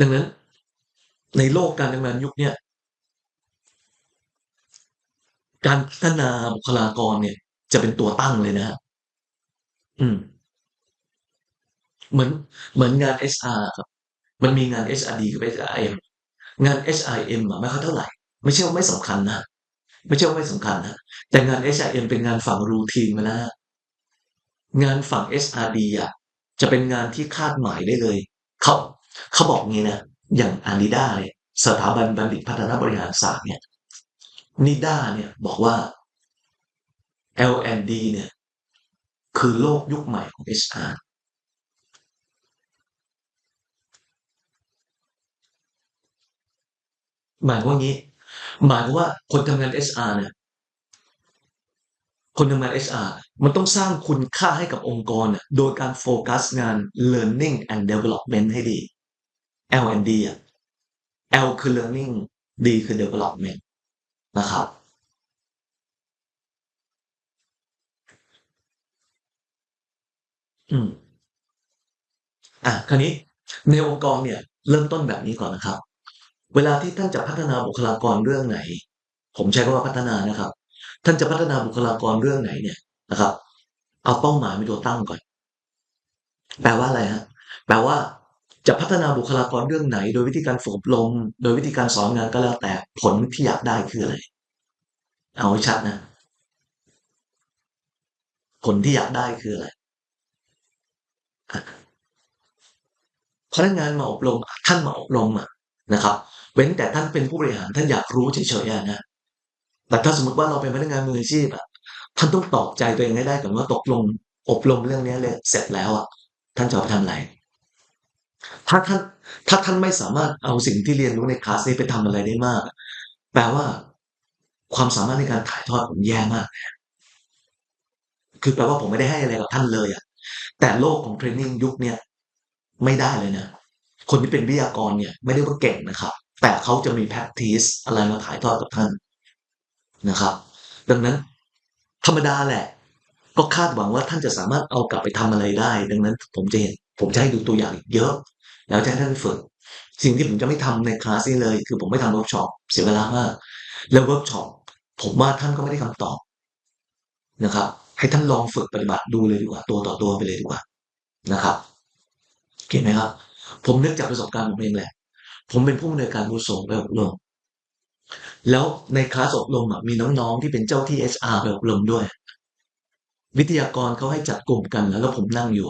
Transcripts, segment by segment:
ดังนั้น ในโลกการทำงานยุคเนี้ยการพัฒนาบุคลากรเนี่ย จะเป็นตัวตั้งเลยนะครับอืม เหมือนเหมือนงาน HR ครับมันมีงาน HRD กับ HRM งาน HRM อะไม่ค่อยเท่าไหร่ ไม่ใช่ว่าไม่สำคัญนะไม่ใช่ว่าไม่สำคัญนะแต่งาน HRM เป็นงานฝั่ง routine ไปแล้วงานฝั่ง HRD อะจะเป็นงานที่คาดหมายได้เลย เขา เขาบอกงี้นะอย่าง ANIDA เนี่ยสถาบันบัณฑิตพัฒนาบริหารศาสตร์เนี่ย NIDA เนี่ยบอกว่า L&D เนี่ยคือโลกยุคใหม่ของ HR หมายวามว่างี้ หมายว่าคนทำงาน HR เนี่ยคนทำงาน HR มันต้องสร้างคุณค่าให้กับองค์กรน่ะโดยการโฟกัสงาน learning and development ให้ดี L&D อะ L คือ learning D คือ development นะครับ อืม อ่าคราวนี้ในองค์กรเนี่ย เริ่มต้นแบบนี้ก่อนนะครับ เวลาที่ท่านจะพัฒนาบุคลากรเรื่องไหน ผมใช้คำว่าพัฒนานะครับ ท่านจะพัฒนาบุคลากรเรื่องไหนเนี่ยนะครับ เอาเป้าหมายเป็นตัวตั้งก่อน แปลว่าอะไรฮะ แปลว่า จะพัฒนาบุคลากรเรื่องไหน โดยวิธีการฝึกอบรมโดยวิธีการสอนงานก็แล้วแต่ผลที่อยากได้คืออะไร เอาให้ชัดนะ ผลที่อยากได้คืออะไรพนักงานมาอบรมท่านมาอบรมอะนะครับ เว้นแต่ท่านเป็นผู้บริหารท่านอยากรู้เฉยๆนะแต่ถ้าสมมติว่าเราเป็นพนักงานมืออาชีพอะท่านต้องตอบใจตัวเองให้ได้ก่อนว่าตกลงอบรมเรื่องนี้เลยเสร็จแล้วอะท่านจะไปทำอะไร ถ้าท่านถ้าท่านไม่สามารถเอาสิ่งที่เรียนรู้ในคลาสนี้ไปทำอะไรได้มาก แปลว่าความสามารถในการถ่ายทอดผมแย่มาก คือแปลว่าผมไม่ได้ให้อะไรกับท่านเลยอะแต่โลกของเทรนนิ่งยุคเนี้ยไม่ได้เลยนะ คนที่เป็นวิทยากรเนี่ย ไม่ได้ว่าเก่งนะครับ แต่เขาจะมี practice อะไรมาถ่ายทอดกับท่านนะครับ ดังนั้น ธรรมดาแหละ ก็คาดหวังว่าท่านจะสามารถเอากลับไปทำอะไรได้ ดังนั้น ผมจะเห็นผมจะให้ดูตัวอย่างเยอะ แล้วจะให้ท่านฝึก สิ่งที่ผมจะไม่ทำในคลาสนี้เลย คือผมไม่ทำเวิร์กช็อปเสียเวลามากแล้วเวิร์กช็อปผมว่าท่านก็ไม่ได้คำตอบนะครับ ให้ท่านลองฝึกปฏิบัติดูเลยดีกว่า ตัวต่อตัวไปเลยดีกว่านะครับโอเคไหมครับ ผมนึกจากประสบการณ์ผมเองแหละ ผมเป็นผู้อำนวยการอาวุโสไปอบรมแล้วในคลาสอบรมมีน้องๆที่เป็นเจ้าที่ HR ไปอบรมด้วย วิทยากรเขาให้จัดกลุ่มกันแล้วผมนั่งอยู่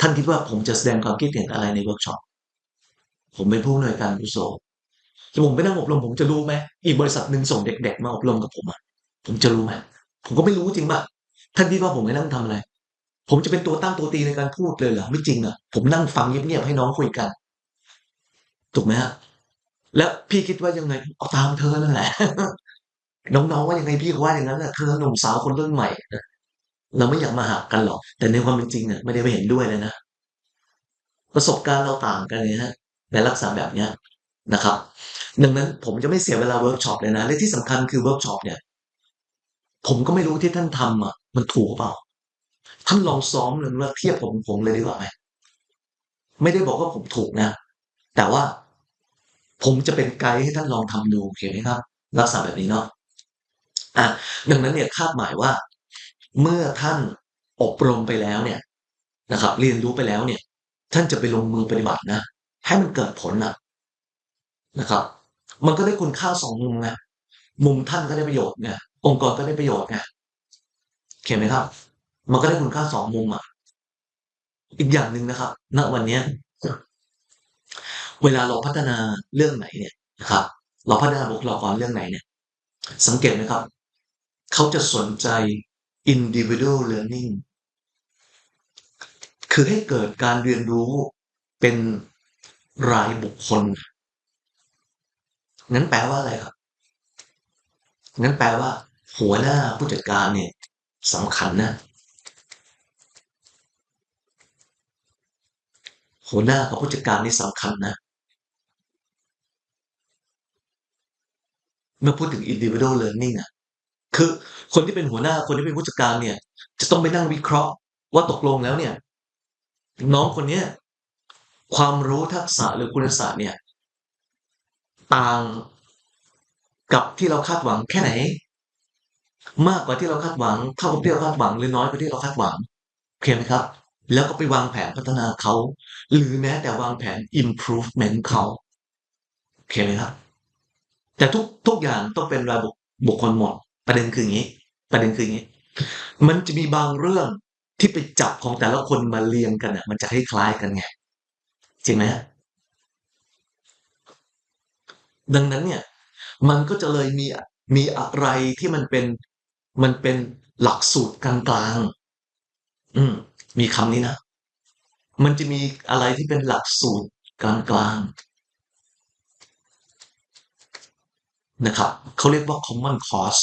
ท่านคิดว่าผมจะแสดงความคิดเห็นอะไรในเวิร์กช็อป ผมเป็นผู้อำนวยการอุโสแล้วผมไปนั่งอบรมผมจะรู้ไหมอีกบริษัทหนึ่งส่งเด็ก ๆ มาอบรมกับผมอะผมจะรู้ไหมผมก็ไม่รู้จริงเปล่าท่านคิดว่าผมไปนั่งทำอะไร ผมจะเป็นตัวตั้งตัวตีในการพูดเลยเหรอไม่จริงอะ ผมนั่งฟังเงียบๆให้น้องคุยกันถูกไหมครับแล้วพี่คิดว่ายังไงเอาตามเธอนั่นแหละ น้องๆว่ายังไงพี่ก็ว่าอย่างนั้นแหละเธอหนุ่มสาวคนรุ่นใหม่นะเราไม่อยากมาหักกันหรอก แต่ในความเป็นจริงอะไม่ได้ไม่เห็นด้วยเลยนะประสบการณ์เราต่างกันไงครับ ในลักษณะแบบนี้นะครับ ดังนั้นผมจะไม่เสียเวลาเวิร์กช็อปเลยนะ และที่สำคัญคือเวิร์กช็อปเนี่ย ผมก็ไม่รู้ที่ท่านทำอะมันถูกหรือเปล่า ท่านลองซ้อมเลยว่าเทียบกับของผมเลยดีกว่าไหมไม่ได้บอกว่าผมถูกนะ แต่ว่าผมจะเป็นไกด์ให้ท่านลองทำดูโอเคไหมครับลักษณะแบบนี้เนาะอาดังนั้นเนี่ยคาดหมายว่า เมื่อท่านอบรมไปแล้วเนี่ยนะครับ เรียนรู้ไปแล้วเนี่ย ท่านจะไปลงมือปฏิบัตินะ ให้มันเกิดผลนะนะครับ มันก็ได้คุณค่า2มุมไงมุมท่านก็ได้ประโยชน์ไงองค์กรก็ได้ประโยชน์ไงโอเคไหมครับ มันก็ได้คุณค่า2มุมอะอีกอย่างหนึ่งนะครับ ณ วันเนี้ยเวลาเราพัฒนาเรื่องไหนเนี่ยนะครับ เราพัฒนาบุคลากรเรื่องไหนเนี่ย สังเกตไหมครับ เขาจะสนใจ individual learning คือให้เกิดการเรียนรู้เป็น รายบุคคลงั้นแปลว่าอะไรครับงั้นแปลว่า หัวหน้าผู้จัดการเนี่ยสำคัญนะ หัวหน้ากับผู้จัดการนี่สำคัญนะ เมื่อพูดถึง individual learning อะคือคนที่เป็นหัวหน้าคนที่เป็นผู้จัดการเนี่ย จะต้องไปนั่งวิเคราะห์ว่าตกลงแล้วเนี่ย น้องคนเนี้ย ความรู้ทักษะหรือคุณสมบัติเนี่ย ต่างกับที่เราคาดหวังแค่ไหน มากกว่าที่เราคาดหวังเท่ากับที่เราคาดหวังหรือน้อยกว่าที่เราคาดหวังโอเคไหมครับ แล้วก็ไปวางแผนพัฒนาเขา หรือแม้แต่วางแผน improvement เขาโอเคไหมครับ แต่ทุกทุกอย่างต้องเป็นรายบุบุคคลหมดประเด็นคืออย่างนี้ ประเด็นคืออย่างนี้ มันจะมีบางเรื่องที่ไปจับของแต่ละคนมาเรียงกันอะ มันจะคล้ายๆกันไง จริงไหมดังนั้นเนี่ย มันก็จะเลยมีมีอะไรที่มันเป็นมันเป็นหลักสูตรกลางๆอืม มีคำนี้นะ มันจะมีอะไรที่เป็นหลักสูตรกลางๆนะครับเขาเรียกว่า common course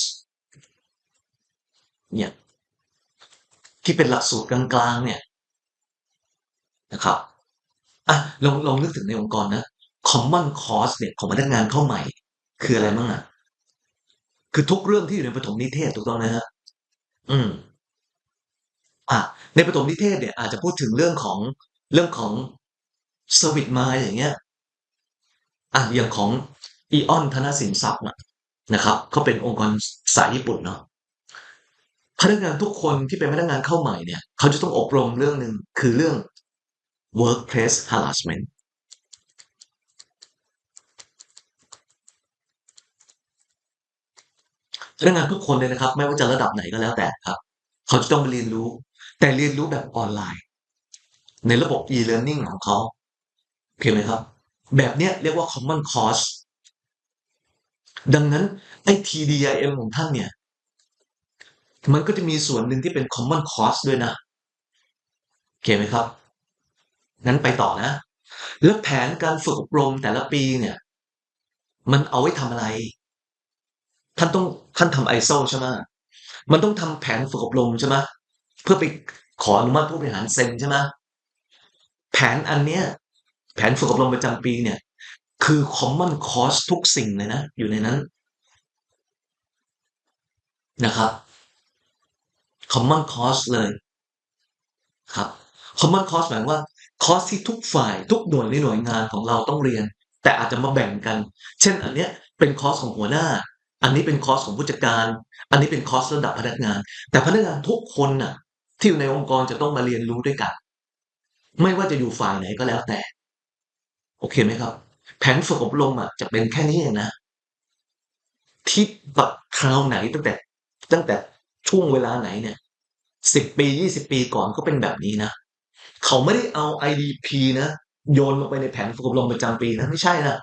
เนี่ย ที่เป็นหลักสูตรกลางๆเนี่ยนะครับ อะลองลองนึกถึงในองค์กรนะ common course เนี่ยของพนักงานเข้าใหม่ คืออะไรบ้างอะ คือทุกเรื่องที่อยู่ในปฐมนิเทศถูกต้องนะฮะอืม อะในปฐมนิเทศเนี่ย อาจจะพูดถึงเรื่องของเรื่องของเซอร์วิสมาอย่างเงี้ยอะอย่างของอีออนธนสินทรัพย์นะครับเขาเป็นองค์กรสายญี่ปุ่นเนาะพนักงานทุกคนที่เป็นพนักงานเข้าใหม่เนี่ย เขาจะต้องอบรมเรื่องหนึ่งคือเรื่อง workplace harassment พนักงานทุกคนเลยนะครับ ไม่ว่าจะระดับไหนก็แล้วแต่ครับ เขาจะต้องมาเรียนรู้ แต่เรียนรู้แบบออนไลน์ ในระบบ e-learning ของเขาโอเคไหมครับ แบบเนี้ยเรียกว่า common course ดังนั้นไอ้ TDIM ของท่านเนี่ย มันก็จะมีส่วนหนึ่งที่เป็น common course ด้วยนะโอเคไหมครับ งั้นไปต่อนะ แล้วแผนการฝึกอบรมแต่ละปีเนี่ย มันเอาไว้ทำอะไร ท่านต้องท่านทำไอโซใช่ไหมมันต้องทำแผนฝึกอบรมใช่ไหมเพื่อไปขออนุมัติผู้บริหารเซ็นใช่ไหมแผนอันเนี้ย แผนฝึกอบรมประจำปีเนี่ย คือ common course ทุกสิ่งเลยนะ อยู่ในนั้นนะครับ common course เลยครับ common course หมายว่า คอร์สที่ทุกฝ่ายทุกหน่วยในหน่วยงานของเราต้องเรียน แต่อาจจะมาแบ่งกัน เช่นอันเนี้ยเป็นคอร์สของหัวหน้า อันนี้เป็นคอร์สของผู้จัดการ อันนี้เป็นคอร์สระดับพนักงาน แต่พนักงานทุกคนน่ะ ที่อยู่ในองค์กรจะต้องมาเรียนรู้ด้วยกัน ไม่ว่าจะอยู่ฝ่ายไหนก็แล้วแต่ โอเคไหมครับ แผนฝึกอบรมอะจะเป็นแค่นี้เองนะที่แบบคราวไหนตั้งแต่ตั้งแต่ช่วงเวลาไหนเนี่ยสิบปียี่สิบปีก่อนก็เป็นแบบนี้นะ เขาไม่ได้เอา IDP นะโยนลงไปในแผนฝึกอบรมประจำปีนะไม่ใช่นะ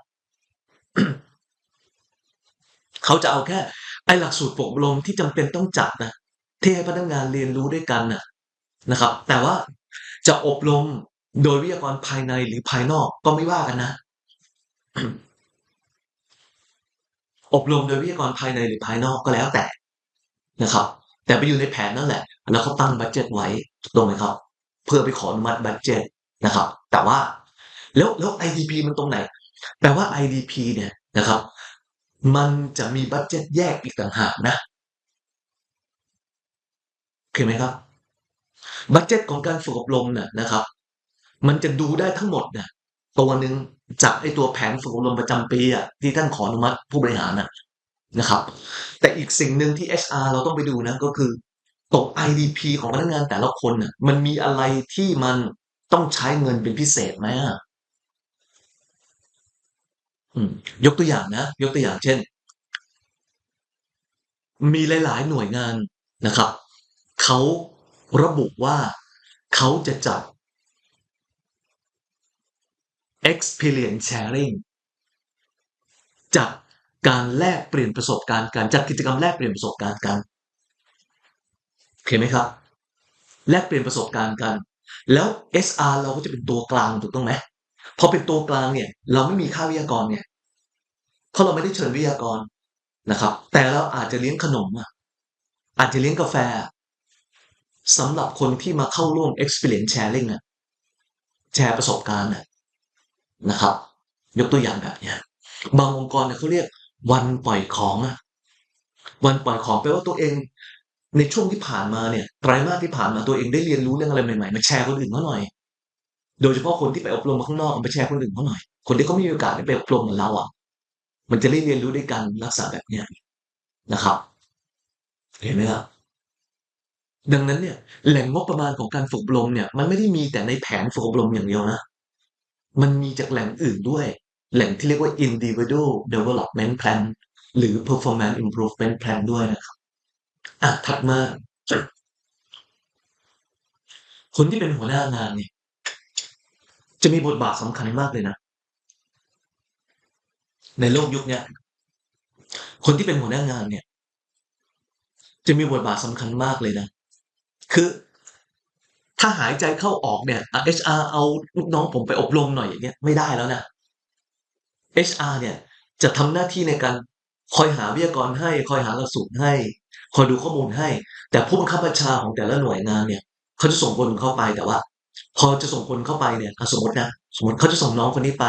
เขาจะเอาแค่ ไอหลักสูตรฝึกอบรมที่จำเป็นต้องจัดนะที่ให้พนักงานเรียนรู้ด้วยกันนะนะครับ แต่ว่าจะอบรมโดยวิทยากรภายในหรือภายนอกก็ไม่ว่ากันนะ อบรมโดยวิทยากรภายในหรือภายนอกก็แล้วแต่นะครับ แต่ไปอยู่ในแผนนั่นแหละ แล้วเขาตั้งบัตเจ็ตไว้ถูกต้องไหมครับ เพื่อไปขออนุมัติบัตเจ็ตนะครับ แต่ว่าแล้วแล้ว IDP มันตรงไหน แปลว่า IDP เนี่ยนะครับ มันจะมีบัตเจ็ตแยกอีกต่างหากนะโอเคไหมครับบัตเจ็ตของการฝึกอบรมเนี่ยนะครับ มันจะดูได้ทั้งหมดเนี่ยตัวหนึ่งจากไอ้ตัวแผนฝึกอบรมประจำปีอะที่ท่านขออนุมัติผู้บริหารน่ะนะครับ แต่อีกสิ่งหนึ่งที่ HR เราต้องไปดูนะก็คือ ตก IDP ของพนักงานแต่ละคนน่ะมันมีอะไรที่มันต้องใช้เงินเป็นพิเศษไหมอะอืมยกตัวอย่างนะ ยกตัวอย่างเช่น มีหลาย ๆ หน่วยงานนะครับเขาระบุว่าเขาจะจัด experience sharing จัดการแลกเปลี่ยนประสบการณ์การจัดกิจกรรมแลกเปลี่ยนประสบการณ์กัน โอเคไหมครับ แลกเปลี่ยนประสบการณ์กัน แล้ว SR เราก็จะเป็นตัวกลางถูกต้องไหมพอเป็นตัวกลางเนี่ย เราไม่มีค่าวิทยากรเนี่ยเพราะเราไม่ได้เชิญวิทยากรนะครับ แต่เราอาจจะเลี้ยงขนมอะอาจจะเลี้ยงกาแฟสำหรับคนที่มาเข้าร่วม experience sharing อะแชร์ประสบการณ์น่ะนะครับ ยกตัวอย่างแบบเนี้ยบางองค์กรเนี่ยเขาเรียกวันปล่อยของอะวันปล่อยของแปลว่าตัวเอง ในช่วงที่ผ่านมาเนี่ยไตรมาสที่ผ่านมาตัวเองได้เรียนรู้เรื่องอะไรใหม่ๆมาแชร์คนอื่นเขาหน่อย โดยเฉพาะคนที่ไปอบรมมาข้างนอกมาแชร์คนอื่นเขาหน่อย คนที่เขาไม่มีโอกาสได้ไปอบรมเหมือนเราอะ มันจะได้เรียนรู้ด้วยกันลักษณะแบบเนี้ยนะครับ เห็นไหมครับดังนั้นเนี่ย แหล่งงบประมาณของการฝึกอบรมเนี่ย มันไม่ได้มีแต่ในแผนฝึกอบรมอย่างเดียวนะมันมีจากแหล่งอื่นด้วย แหล่งที่เรียกว่า individual development plan หรือ performance improvement plan ด้วยนะครับ อะถัดมา คนที่เป็นหัวหน้างานเนี่ย จะมีบทบาทสำคัญมากเลยนะ ในโลกยุคเนี้ยคนที่เป็นหัวหน้างานเนี่ย จะมีบทบาทสำคัญมากเลยนะ คือถ้าหายใจเข้าออกเนี่ยอะ HR เอาลูกน้องผมไปอบรมหน่อยอย่างเงี้ยไม่ได้แล้วนะ HR เนี่ย จะทำหน้าที่ในการคอยหาวิทยากรให้ คอยหาหลักสูตรให้ คอยดูข้อมูลให้ แต่ผู้บังคับบัญชาของแต่ละหน่วยงานเนี่ยเขาจะส่งคนเข้าไปแต่ว่า พอจะส่งคนเข้าไปเนี่ยสมมตินะสมมติเขาจะส่งน้องคนนี้ไป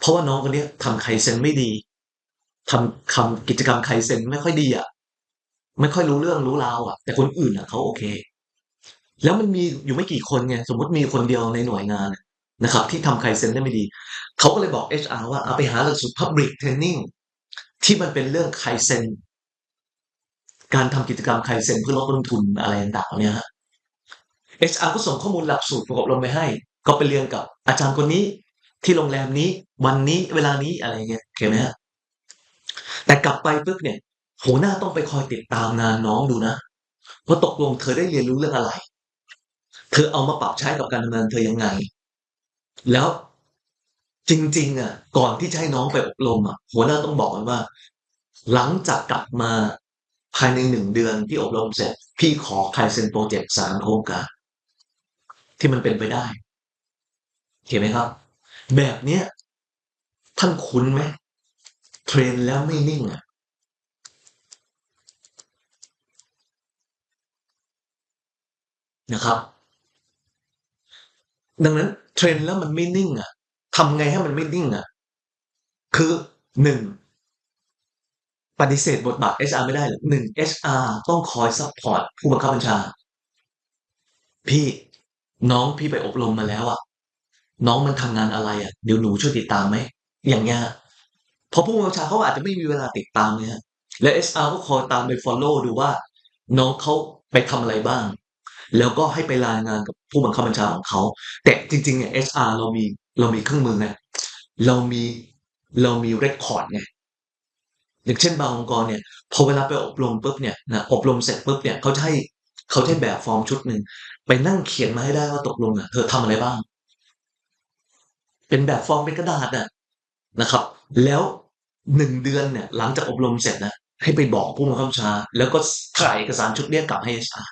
เพราะว่าน้องคนนี้ยทำไคเซนไม่ดีทำคำกิจกรรมไคเซนไม่ค่อยดีอะไม่ค่อยรู้เรื่องรู้ราวอะ แต่คนอื่นอะเขาโอเค แล้วมันมีอยู่ไม่กี่คนไงสมมติมีคนเดียวในหน่วยงานนะครับ ที่ทำไคเซนได้ไม่ดี เขาก็เลยบอก HR ว่าเอาไปหาหลักสูตร Public Training ที่มันเป็นเรื่องไคเซน การทำกิจกรรมไคเซ็นเพื่อลดต้นทุนอะไรต่างๆเนี่ยฮะ HR ก็ส่งข้อมูลหลักสูตรประกอบลงไปให้ ก็ไปเรียนกับอาจารย์คนนี้ที่โรงแรมนี้วันนี้เวลานี้อะไรเงี้ยโอเคไหมฮะแต่กลับไปปุ๊บเนี่ยหัวหน้าต้องไปคอยติดตามงานน้องดูนะว่าตกลงเธอได้เรียนรู้เรื่องอะไร เธอเอามาปรับใช้กับการทำงานเธอยังไง แล้วจริง ๆ อะ ก่อนที่จะให้น้องไปอบรมอะหัวหน้าต้องบอกกันว่า หลังจากกลับมา ภายในหนึ่งเดือนที่อบรมเสร็จ พี่ขอไคเซ็นโปรเจกต์สามโครงการที่มันเป็นไปได้เห็นไหมครับ แบบเนี้ยท่านคุ้นไหมเทรนแล้วไม่นิ่งอะนะครับ ดังนั้นเทรนแล้วมันไม่นิ่งอะทำไงให้มันไม่นิ่งอะ คือหนึ่ง ปฏิเสธบทบาท HR ไม่ได้หรอกหนึ่ง HR ต้องคอยซัพพอร์ตผู้บังคับบัญชา พี่น้องพี่ไปอบรมมาแล้วอะ น้องมันทำงานอะไรอะเดี๋ยวหนูช่วยติดตามไหมอย่างเงี้ยเพราะผู้บังคับบัญชาเขาอาจจะไม่มีเวลาติดตามเนี่ย และ HR ก็คอยตามไป follow ดูว่า น้องเขาไปทำอะไรบ้าง แล้วก็ให้ไปรายงานกับผู้บังคับบัญชาของเขา แต่จริงๆเนี่ย HR เรามีเรามีเครื่องมือไงเรามีเรามีเรคคอร์ดไง อย่างเช่นบางองค์กรเนี่ยพอเวลาไปอบรมปุ๊บเนี่ยนะอบรมเสร็จปุ๊บเนี่ยเขาจะให้เขาจะให้แบบฟอร์มชุดหนึ่งไปนั่งเขียนมาให้ได้ว่าตกลงอะเธอทำอะไรบ้าง เป็นแบบฟอร์มเป็นกระดาษน่ะนะครับ แล้วหนึ่งเดือนเนี่ย หลังจากอบรมเสร็จนะให้ไปบอกผู้บังคับบัญชา แล้วก็ถ่ายเอกสารชุดเนี้ยกลับให้ HR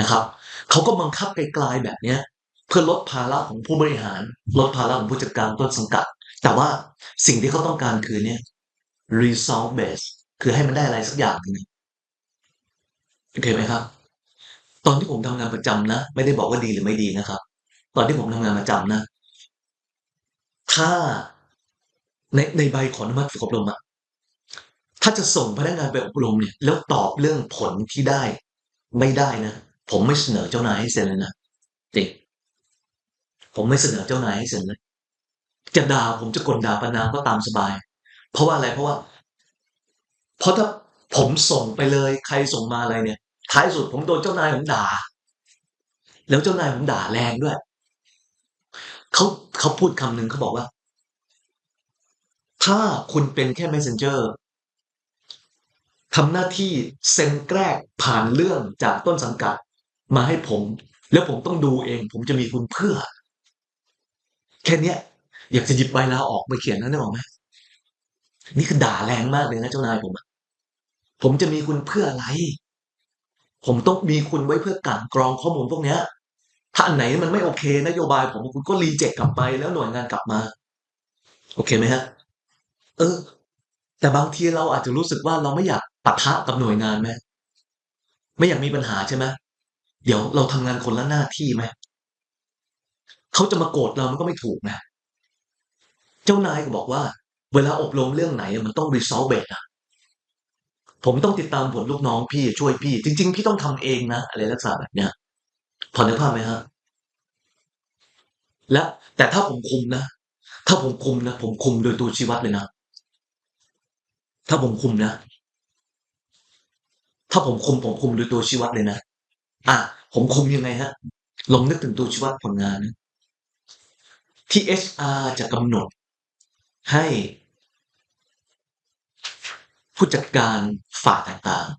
นะครับเขาก็บังคับไกลๆแบบเนี้ย เพื่อลดภาระของผู้บริหาร ลดภาระของผู้จัดการต้นสังกัด แต่ว่าสิ่งที่เขาต้องการคือเนี่ย result base คือให้มันได้อะไรสักอย่างหนึงโอเคไหมครับ ตอนที่ผมทำงานประจำนะ ไม่ได้บอกว่าดีหรือไม่ดีนะครับ ตอนที่ผมทำงานประจำนะ ถ้าในในใบขออนุมัติฝึกอบรมอะถ้าจะส่งพนักงานไปอบรมเนี่ย แล้วตอบเรื่องผลที่ได้ ไม่ได้นะ ผมไม่เสนอเจ้านายให้เซ็นเลยนะจริงผมไม่เสนอเจ้านายให้เซ็นเลยจะด่าผมจะกลด่าประนามก็ตามสบาย เพราะว่าอะไรเพราะว่า เพราะถ้าผมส่งไปเลย ใครส่งมาอะไรเนี่ย ท้ายสุดผมโดนเจ้านายผมด่า แล้วเจ้านายผมด่าแรงด้วยเขาเขาพูดคำหนึ่งเขาบอกว่า ถ้าคุณเป็นแค่ messenger ทำหน้าที่เซ็นแกรกผ่านเรื่องจากต้นสังกัดมาให้ผม แล้วผมต้องดูเอง ผมจะมีคุณเพื่อ แค่เนี้ยอยากจะหยิบใบลาออกไปเขียนนั่นได้หรอกไหม นี่คือด่าแรงมากเลยนะเจ้านายผมอะผมจะมีคุณเพื่ออะไร ผมต้องมีคุณไว้เพื่อกลั่นกรองข้อมูลพวกเนี้ย ถ้าอันไหนมันไม่โอเค นโยบายผมคุณก็รีเจ็คกลับไปแล้วหน่วยงานกลับมา โอเคไหมฮะ เออ แต่บางทีเราอาจจะรู้สึกว่าเราไม่อยากปะทะกับหน่วยงานไหมไม่อยากมีปัญหาใช่ไหมเดี๋ยวเราทำงานคนละหน้าที่ไหมเขาจะมาโกรธเรามันก็ไม่ถูกนะ เจ้านายก็บอกว่า เวลาอบรมเรื่องไหนมันต้อง resolve base อะผมต้องติดตามผลลูกน้องพี่ช่วยพี่ จริง ๆ พี่ต้องทำเองนะอะไรลักษณะแบบเนี้ยพอนึกภาพไหมฮะและแต่ถ้าผมคุมนะ ถ้าผมคุมนะผมคุมโดยตัวชีวัดเลยนะ ถ้าผมคุมนะ ถ้าผมคุมผมคุมโดยตัวชีวัดเลยนะอะผมคุมยังไงฮะลองนึกถึงตัวชีวัดผลงานนะที่ HR จะกำหนดให้ ผู้จัดการฝ่ายต่างๆ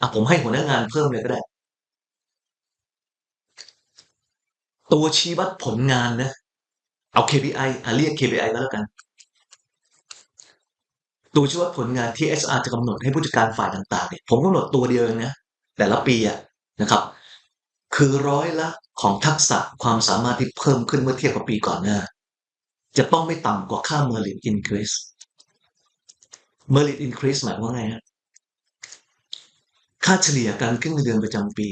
อะผมให้หัวหน้างานเพิ่มเลยก็ได้ ตัวชี้วัดผลงานนะ เอา KPI อะเรียก KPI ก็แล้วกัน ตัวชี้วัดผลงานที่ HR จะกำหนดให้ผู้จัดการฝ่ายต่างๆเนี่ยผมกำหนดตัวเดียวเองนะ แต่ละปีอะนะครับ คือร้อยละของทักษะความสามารถที่เพิ่มขึ้นเมื่อเทียบกับปีก่อนหน้าจะต้องไม่ต่ำกว่าค่า merit increase merit increase หมายว่าไงฮะค่าเฉลี่ยการขึ้นเงินเดือนประจำปี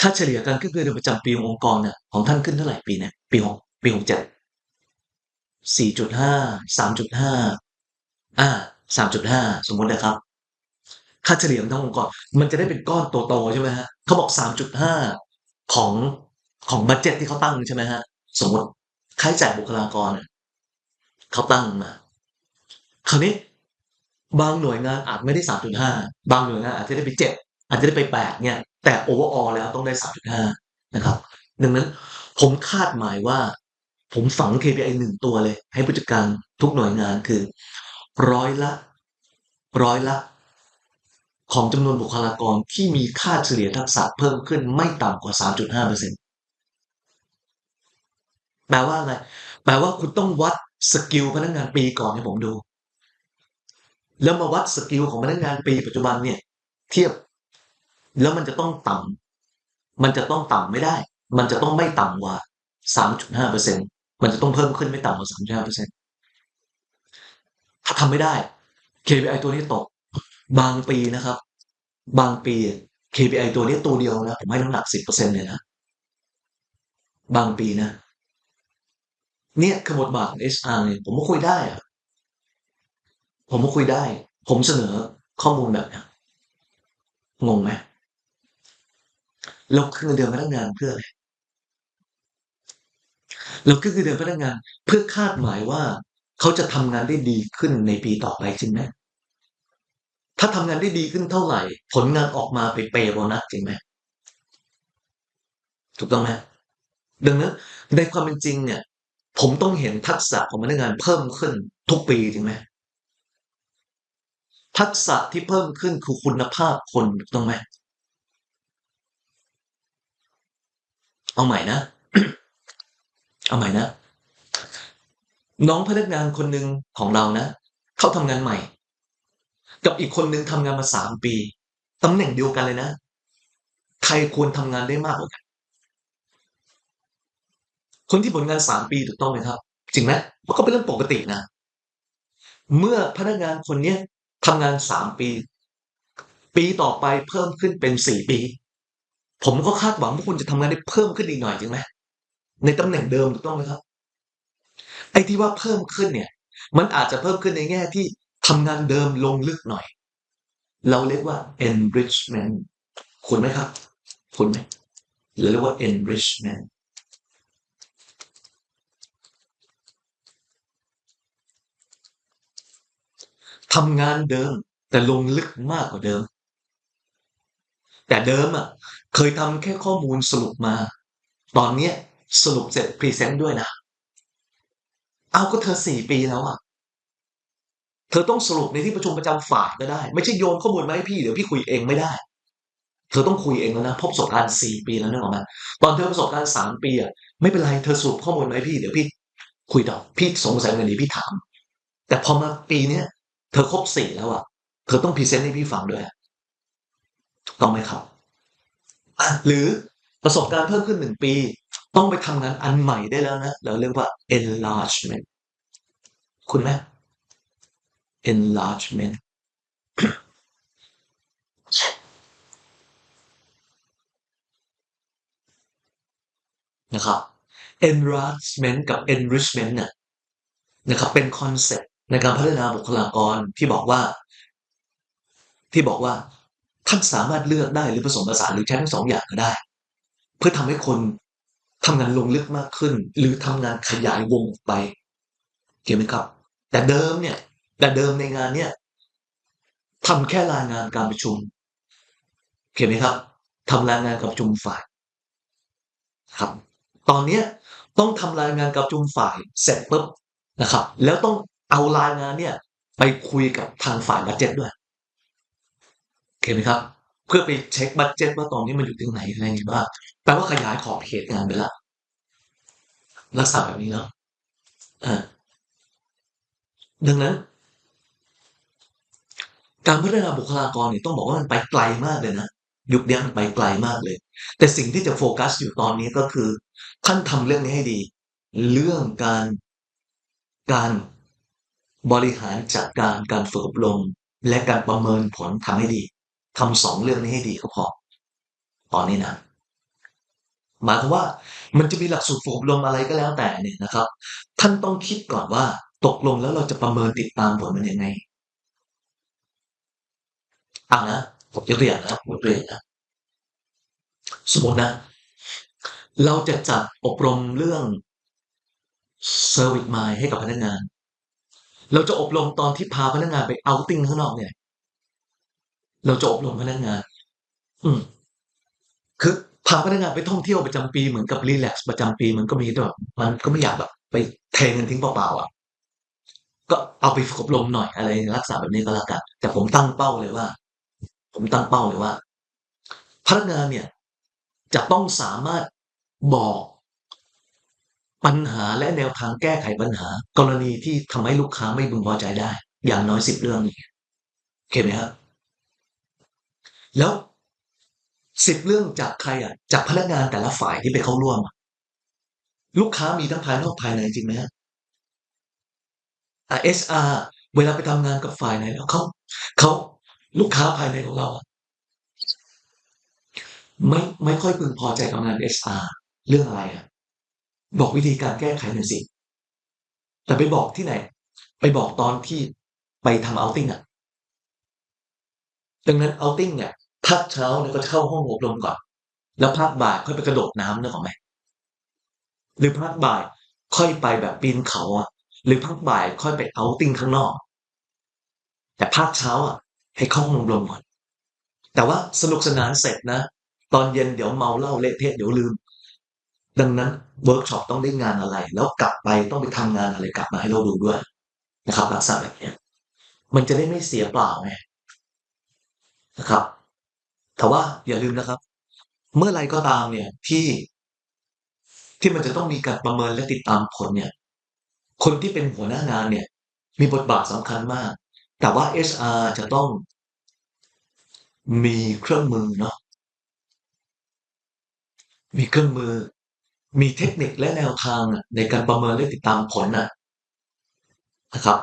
ค่าเฉลี่ยการขึ้นเงินเดือนประจำปีขององค์กรเนี่ยของท่านขึ้นเท่าไหร่ปีเนี่ยปีหกปีหกเจ็ดสี่จุดห้าสามจุดห้าอ่าสามจุดห้าสมมตินะครับ ค่าเฉลี่ยของทั้งองค์กรมันจะได้เป็นก้อนโตๆใช่ไหมฮะเขาบอกสามจุดห้าของ ของบัตเจ็ตที่เขาตั้งใช่ไหมฮะ สมมติค่าใช้จ่ายบุคลากรเขาตั้งมาคราวนี้ บางหน่วยงานอาจไม่ได้สามจุดห้าบางหน่วยงานอาจจะได้ไปเจ็ดอาจจะได้ไปแปดเนี่ย แต่โอเวอร์ออลแล้วต้องได้สามจุดห้านะครับ ดังนั้นผมคาดหมายว่า ผมฝัง KPI หนึ่งตัวเลย ให้ผู้จัดการทุกหน่วยงานคือ ร้อยละร้อยละ ของจำนวนบุคลากรที่มีค่าเฉลี่ยทักษะเพิ่มขึ้นไม่ต่ำกว่า 3.5เปอร์เซ็นต แปลว่าอะไรแปลว่าคุณต้องวัดสกิลพนักงานปีก่อนให้ผมดู แล้วมาวัดสกิลของพนักงานปีปัจจุบันเนี่ย เทียบ แล้วมันจะต้องต่ำมันจะต้องต่ำไม่ได้ มันจะต้องไม่ต่ำกว่า3.5เปอร์เซ็นมันจะต้องเพิ่มขึ้นไม่ต่ำกว่า3.5เปอร์เซ็นถ้าทำไม่ได้ KPI ตัวนี้ตก บางปีนะครับ บางปี KPI ตัวนี้ตัวเดียวนะผมให้น้ำหนัก10%เลยนะ บางปีนะ เนี่ยคือบทบาทของ HR เนี่ยผมก็คุยได้อะผมก็คุยได้ ผมเสนอข้อมูลแบบนี้งงไหมเราขึ้นเงินเดือนพนักงานเพื่ออะไรเราขึ้นเงินเดือนพนักงานเพื่อคาดหมายว่า เขาจะทำงานได้ดีขึ้นในปีต่อไปจริงไหมถ้าทำงานได้ดีขึ้นเท่าไหร่ ผลงานออกมาไปเปย์โบนัสจริงไหมถูกต้องไหมดังนั้นในความเป็นจริงเนี่ย ผมต้องเห็นทักษะของพนักงานเพิ่มขึ้นทุกปีจริงไหมทักษะที่เพิ่มขึ้นคือคุณภาพคนถูกต้องไหมเอาใหม่นะ เอาใหม่นะ น้องพนักงานคนหนึ่งของเรานะเขาทำงานใหม่ กับอีกคนหนึ่งทำงานมาสามปีตำแหน่งเดียวกันเลยนะ ใครควรทำงานได้มากกว่ากัน คนที่ผลงานสามปีถูกต้องไหมครับ จริงไหมมันก็เป็นเรื่องปกตินะ เมื่อพนักงานคนเนี้ยทำงานสามปี ปีต่อไปเพิ่มขึ้นเป็นสี่ปี ผมก็คาดหวังว่าคุณจะทำงานได้เพิ่มขึ้นอีกหน่อยจริงไหมในตำแหน่งเดิมถูกต้องไหมครับ ไอ้ที่ว่าเพิ่มขึ้นเนี่ย มันอาจจะเพิ่มขึ้นในแง่ที่ทำงานเดิมลงลึกหน่อย เราเรียกว่า enrichment คุณไหมครับ คุณไหมหรือเรียกว่า enrichment ทำงานเดิม แต่ลงลึกมากกว่าเดิม แต่เดิมอะ เคยทำแค่ข้อมูลสรุปมา ตอนเนี้ยสรุปเสร็จพรีเซนต์ด้วยนะ เอาก็เธอสี่ปีแล้วอะ เธอต้องสรุปในที่ประชุมประจำฝ่ายก็ได้ ไม่ใช่โยนข้อมูลมาให้พี่เดี๋ยวพี่คุยเองไม่ได้ เธอต้องคุยเองแล้วนะพบประสบการณ์สี่ปีแล้วนึกออกไหมตอนเธอประสบการณ์สามปีอะไม่เป็นไรเธอสรุปข้อมูลมาให้พี่เดี๋ยวพี่คุยต่อพี่สงสัยเงินดีพี่ถาม แต่พอมาปีเนี้ย เธอครบสี่แล้วอะ เธอต้องพรีเซนต์ให้พี่ฟังด้วยถูกต้องไหมครับ หรือประสบการณ์เพิ่มขึ้นหนึ่งปี ต้องไปทำงานอันใหม่ได้แล้วนะเราเรียกว่า enlargement คุณไหม enlargement นะครับ enlargement กับ enrichment เนี่ยนะครับเป็นคอนเซ็ป ในการพัฒนาบุคลากรที่บอกว่า ที่บอกว่าท่านสามารถเลือกได้หรือผสมผสานหรือใช้ทั้งสองอย่างก็ได้ เพื่อทำให้คนทำงานลงลึกมากขึ้น หรือทำงานขยายวงออกไปเห็นไหมครับ แต่เดิมเนี่ย แต่เดิมในงานเนี่ยทำแค่รายงานการประชุมเห็นไหมครับทำรายงานกับประชุมฝ่ายครับ ตอนเนี้ยต้องทำรายงานกับประชุมฝ่ายเสร็จปุ๊บนะครับ แล้วต้อง เอารายงานเนี่ย ไปคุยกับทางฝ่ายบัดเจ็ตด้วยเห็นไหมครับ เพื่อไปเช็คบัดเจ็ตว่าตอนนี้มันอยู่ที่ไหนอะไรอย่างเงี้ยบ้างแปลว่าขยายขอบเขตงานไปละลักษณะแบบนี้เนาะอ่าดังนั้น การพัฒนาบุคลากรเนี่ยต้องบอกว่ามันไปไกลมากเลยนะยุคนี้มันไปไกลมากเลย แต่สิ่งที่จะโฟกัสอยู่ตอนนี้ก็คือท่านทำเรื่องนี้ให้ดี เรื่องการการ บริหารจัดการการฝึกอบรมและการประเมินผลทำให้ดีทำสองเรื่องนี้ให้ดีก็พอ ตอนนี้นะหมายความว่ามันจะมีหลักสูตรฝึกอบรมอะไรก็แล้วแต่เนี่ยนะครับ ท่านต้องคิดก่อนว่า ตกลงแล้วเราจะประเมินติดตามผลมันยังไงอ่านะผมยกตัวอย่างนะยกตัวอย่างนะสมมตินะ เราจะจัดอบรมเรื่อง Service Mind ให้กับพนักงาน เราจะอบรมตอนที่พาพนักงานไปเอาติ้งข้างนอกเนี่ย เราจะอบรมพนักงาน อืม คือพาพนักงานไปท่องเที่ยวประจำปีเหมือนกับรีแลกซ์ประจำปีมันก็มีแต่แบบมันก็ไม่อยากแบบ ไปเทเงินทิ้งเปล่าๆอะ ก็เอาไปอบรมหน่อยอะไรลักษณะแบบนี้ก็แล้วกัน แต่ผมตั้งเป้าเลยว่า ผมตั้งเป้าเลยว่า พนักงานเนี่ย จะต้องสามารถบอก ปัญหาและแนวทางแก้ไขปัญหา กรณีที่ทำให้ลูกค้าไม่พึงพอใจได้ อย่างน้อยสิบเรื่องนี่โอเคไหมครับแล้วสิบเรื่องจากใครอะ จากพนักงานแต่ละฝ่ายที่ไปเข้าร่วม ลูกค้ามีทั้งภายนอกภายในจริงไหมฮะอะ SR เวลาไปทำงานกับฝ่ายไหนแล้วเขาเขาลูกค้าภายในของเราไม่ไม่ค่อยพึงพอใจกับงาน SR เรื่องอะไรอะ บอกวิธีการแก้ไขหน่อยสิ แต่ไปบอกที่ไหน ไปบอกตอนที่ไปทำเอาติ้งอะ ดังนั้นเอาติ้งเนี่ยภาคเช้าเนี่ยก็เข้าห้องอบรมก่อน แล้วภาคบ่ายค่อยไปกระโดดน้ำนึกออกไหมหรือภาคบ่ายค่อยไปแบบปีนเขาอะ หรือภาคบ่ายค่อยไปเอาติ้งข้างนอก แต่ภาคเช้าอะ ให้เข้าห้องอบรมก่อน แต่ว่าสนุกสนานเสร็จนะ ตอนเย็นเดี๋ยวเมาเหล้าเละเทะเดี๋ยวลืม ดังนั้นเวิร์กช็อปต้องได้งานอะไร แล้วกลับไปต้องไปทำงานอะไรกลับมาให้เราดูด้วยนะครับลักษณะแบบนี้มันจะได้ไม่เสียเปล่าไงนะครับ แต่ว่าอย่าลืมนะครับ เมื่อไรก็ตามเนี่ยที่ที่มันจะต้องมีการประเมินและติดตามผลเนี่ย คนที่เป็นหัวหน้างานเนี่ย มีบทบาทสำคัญมาก แต่ว่า HR จะต้องมีเครื่องมือเนาะมีเครื่องมือ มีเทคนิคและแนวทางในการประเมินและติดตามผลนะนะครับ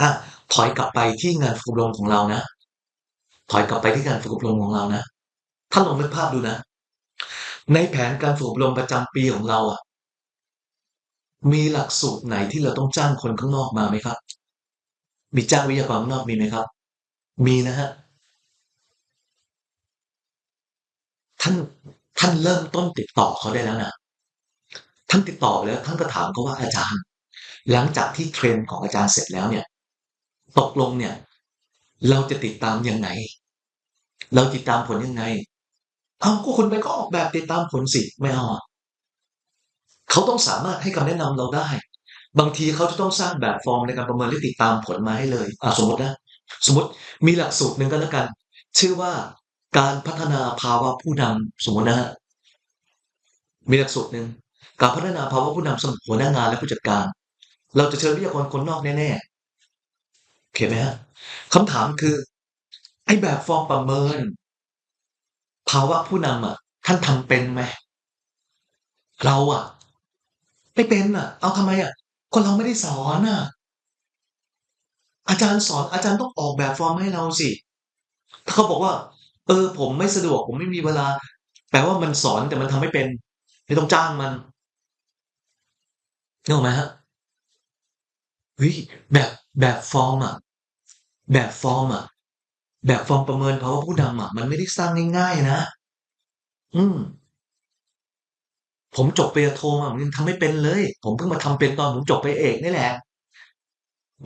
อะถอยกลับไปที่งานฝึกอบรมของเรานะถอยกลับไปที่การฝึกอบรมของเรานะท่านลองนึกภาพดูนะ ในแผนการฝึกอบรมประจำปีของเราอะ มีหลักสูตรไหนที่เราต้องจ้างคนข้างนอกมาไหมครับ มีจ้างวิทยากรข้างนอกมีไหมครับ มีนะฮะท่าน ท่านเริ่มต้นติดต่อเขาได้แล้วนะท่านติดต่อไปแล้วท่านก็ถามเขาว่าอาจารย์ หลังจากที่เทรนของอาจารย์เสร็จแล้วเนี่ย ตกลงเนี่ย เราจะติดตามยังไง เราติดตามผลยังไง เอาก็คุณไปก็ออกแบบติดตามผลสิไม่เอาเขาต้องสามารถให้คำแนะนำเราได้ บางทีเขาจะต้องสร้างแบบฟอร์มในการประเมินและติดตามผลมาให้เลยอ่าสมมตินะสมมติมีหลักสูตรหนึ่งก็แล้วกัน ชื่อว่า การพัฒนาภาวะผู้นำสมมตินะฮะมีหลักสูตรหนึ่งการพัฒนาภาวะผู้นำสำหรับหัวหน้างานและผู้จัดการ เราจะเชิญวิทยากรคนนอกแน่ๆโอเคไหมฮะคำถามคือ ไอ้แบบฟอร์มประเมิน ภาวะผู้นำอะ ท่านทำเป็นไหมเราอะ ไม่เป็นอะ เอาทำไมอะก็เราไม่ได้สอนอะ อาจารย์สอนอาจารย์ต้องออกแบบฟอร์มให้เราสิ ถ้าเขาบอกว่า เออ ผมไม่สะดวก ผมไม่มีเวลา แปลว่ามันสอนแต่มันทำไม่เป็น ไม่ต้องจ้างมันนึกออกไหมฮะเฮ้ยแบบแบบฟอร์มอะ แบบฟอร์มอะ แบบฟอร์มประเมินภาวะผู้นำอะ มันไม่ได้สร้างง่ายๆนะ อืมผมจบปริญญาโทมาผมยังทำไม่เป็นเลย ผมเพิ่งมาทำเป็นตอนผมจบไปเอกนี่แหละ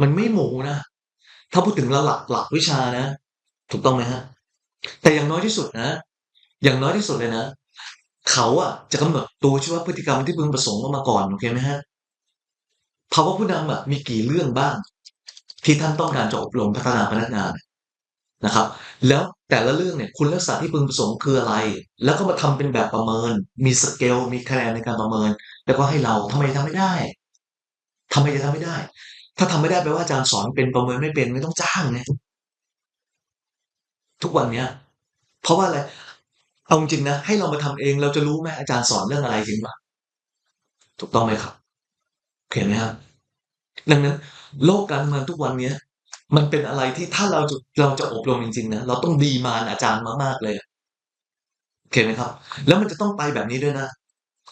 มันไม่หมูนะ ถ้าพูดถึงหลักหลักวิชานะ ถูกต้องไหมฮะ แต่อย่างน้อยที่สุดนะ อย่างน้อยที่สุดเลยนะเขาอะจะกำหนดตัวชี้วพฤติกรรมที่พึงประสงค์มาก่อนโอเคไหมฮะภาวะผู้นำอะมีกี่เรื่องบ้าง ที่ท่านต้องการจะอบรมพัฒนาพนักงานนะครับ แล้วแต่ละเรื่องเนี่ยคุณลักษณะที่พึงประสงค์คืออะไร แล้วก็มาทำเป็นแบบประเมิน มีสเกลมีคะแนนในการประเมิน แล้วก็ให้เราทำไมทำไม่ได้ทำไมจะทำไม่ได้ ถ้าทำไม่ได้แปลว่าอาจารย์สอนเป็นประเมินไม่เป็นไม่ต้องจ้างไง ทุกวันเนี้ย เพราะว่าอะไร เอาจริงนะ ให้เรามาทำเองเราจะรู้ไหมอาจารย์สอนเรื่องอะไรจริงปะถูกต้องไหมครับเห็นไหมครับดังนั้น โลกการเมืองทุกวันเนี้ย มันเป็นอะไรที่ถ้าเราจะเราจะอบรมจริงๆนะเราต้องดีมานอาจารย์มากๆเลยโอเคไหมครับ แล้วมันจะต้องไปแบบนี้ด้วยนะ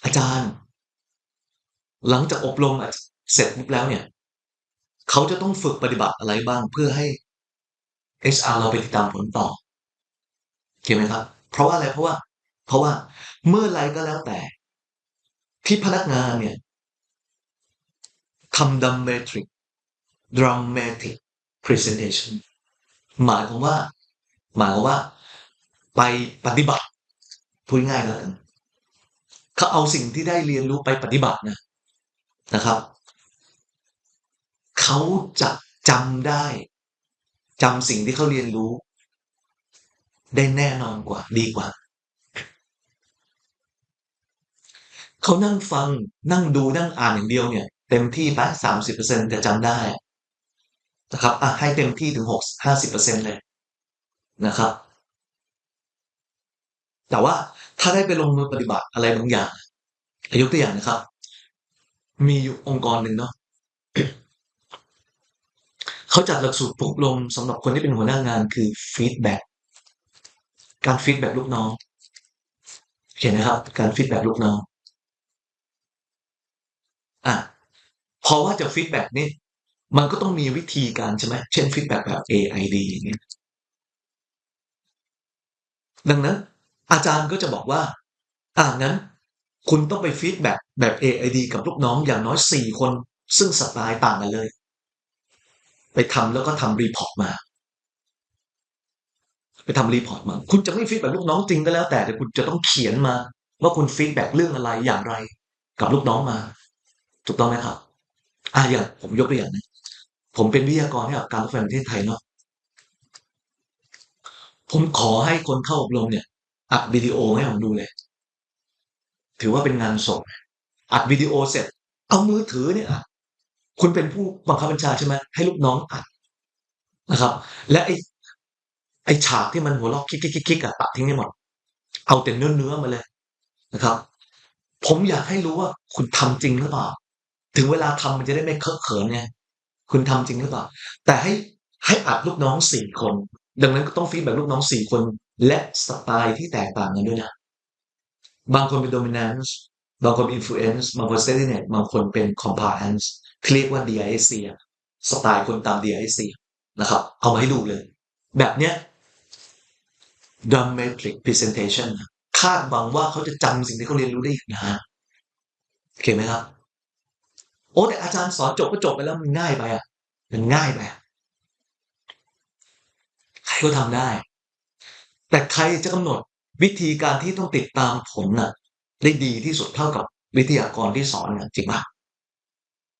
อาจารย์ หลังจากอบรมเสร็จปุ๊บแล้วเนี่ยเขาจะต้องฝึกปฏิบัติอะไรบ้างเพื่อให้ HR เราไปติดตามผลต่อ โอเคไหมครับ เพราะว่าอะไรเพราะว่า เพราะว่าเมื่อไรก็แล้วแต่ ที่พนักงานเนี่ยทำ dramatic dramatic presentation หมายความว่า หมายความว่า ไปปฏิบัติพูดง่ายๆแล้วกันเขาเอาสิ่งที่ได้เรียนรู้ไปปฏิบัตินะนะครับเขาจะจำได้จำสิ่งที่เขาเรียนรู้ ได้แน่นอนกว่าดีกว่า เขานั่งฟังนั่งดูนั่งอ่านอย่างเดียวเนี่ย เต็มที่ไปสามสิบเปอร์เซ็นต์จะจำได้นะครับอะให้เต็มที่ถึงหกห้าสิบเปอร์เซ็นต์เลยนะครับ แต่ว่าถ้าได้ไปลงมือปฏิบัติอะไรบางอย่างยกตัวอย่างนะครับ มีอยู่องค์กรหนึ่งเนาะเขาจัดหลักสูตรปลุกลมสำหรับคนที่เป็นหัวหน้างานคือฟีดแบ็ก การฟีดแบ็กลูกน้อง เห็นนะครับ การฟีดแบ็กลูกน้องอะพอว่าจะฟีดแบ็กนี่มันก็ต้องมีวิธีการใช่ไหมเช่นฟีดแบ็กแบบ AID อย่างเงี้ยดังนั้น อาจารย์ก็จะบอกว่า อ่างั้น คุณต้องไปฟีดแบ็กแบบ AID กับลูกน้องอย่างน้อยสี่คน ซึ่งสไตล์ต่างกันเลย ไปทำแล้วก็ทำรีพอร์ตมา ไปทำรีพอร์ตมา คุณจะไม่ฟีดแบ็กลูกน้องจริงก็แล้ว แต่แต่คุณจะต้องเขียนมา ว่าคุณฟีดแบ็กเรื่องอะไรอย่างไร กับลูกน้องมา ถูกต้องไหมครับ อ่าอย่างผมยกตัวอย่างนะผมเป็นวิทยากรให้กับการรถไฟประเทศไทยเนาะผมขอให้คนเข้าอบรมเนี่ย อัดวิดีโอให้ผมดูเลย ถือว่าเป็นงานส่งอัดวิดีโอเสร็จ เอามือถือเนี่ยคุณเป็นผู้บังคับบัญชาใช่ไหมให้ลูกน้องอัดนะครับ และไอ้ ไอ้ฉากที่มันหัวเราะคิกคิกคิกอะตัดทิ้งให้หมดเอาแต่เนื้อเนื้อมาเลยนะครับ ผมอยากให้รู้ว่าคุณทำจริงหรือเปล่า ถึงเวลาทำมันจะได้ไม่เคอะเขินไงคุณทำจริงหรือเปล่า แต่ให้ให้อัดลูกน้องสี่คน ดังนั้นก็ต้องฟีดแบ็กลูกน้องสี่คน และสไตล์ที่แตกต่างกันด้วยนะ บางคนเป็น dominance บางคนเป็น influence บางคน steadiness บางคนเป็น compliance ที่เรียกว่า DISC สไตล์คนตาม DISC นะครับ เอามาให้ดูเลย แบบเนี้ย dramatic presentation คาดหวังว่าเขาจะจำสิ่งที่เขาเรียนรู้ได้อีกนะฮะโอเคไหมครับ โอ้แต่อาจารย์สอนจบก็จบไปแล้วมันง่ายไปอะมันง่ายไปใครก็ทำได้ แต่ใครจะกำหนดวิธีการที่ต้องติดตามผลน่ะ ได้ดีที่สุดเท่ากับวิทยากรที่สอนน่ะจริงปะ